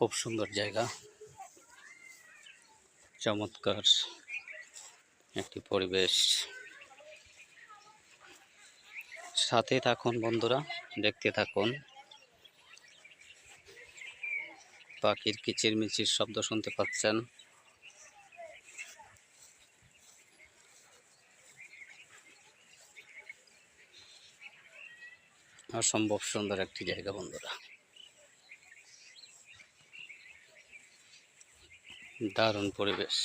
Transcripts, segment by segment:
খুব সুন্দর জায়গা। চমৎকার একটি পরিবেশ। সাথে থাকুন বন্ধুরা, দেখতে থাকুন। পাখির কিচিরমিচির শব্দ শুনতে পাচ্ছেন। অসম্ভব সুন্দর একটি জায়গা বন্ধুরা। দারুণ পরিবেশ।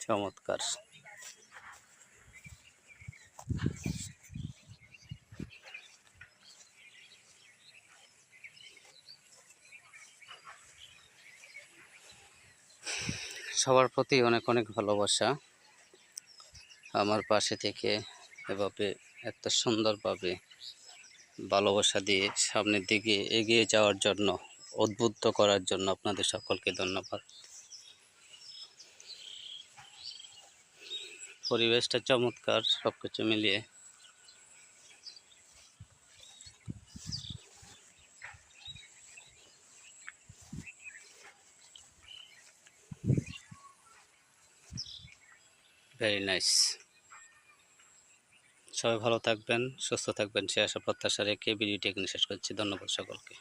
চমৎকার। সবার প্রতি অনেক অনেক ভালোবাসা। আমার পাশে থেকে এভাবে এত সুন্দরভাবে ভালোবাসা দিয়ে সামনের দিকে এগিয়ে যাওয়ার জন্য, উদ্বুদ্ধ করার জন্য আপনাদের সকলকে ধন্যবাদ। পরিবেশটা চমৎকার সব কিছু মিলিয়ে। ভেরি নাইস সবাই ভালো থাকবেন, সুস্থ থাকবেন, সে আশা প্রত্যাশা রেখে ভিডিওটি এখানে শেষ করছি। ধন্যবাদ সকলকে।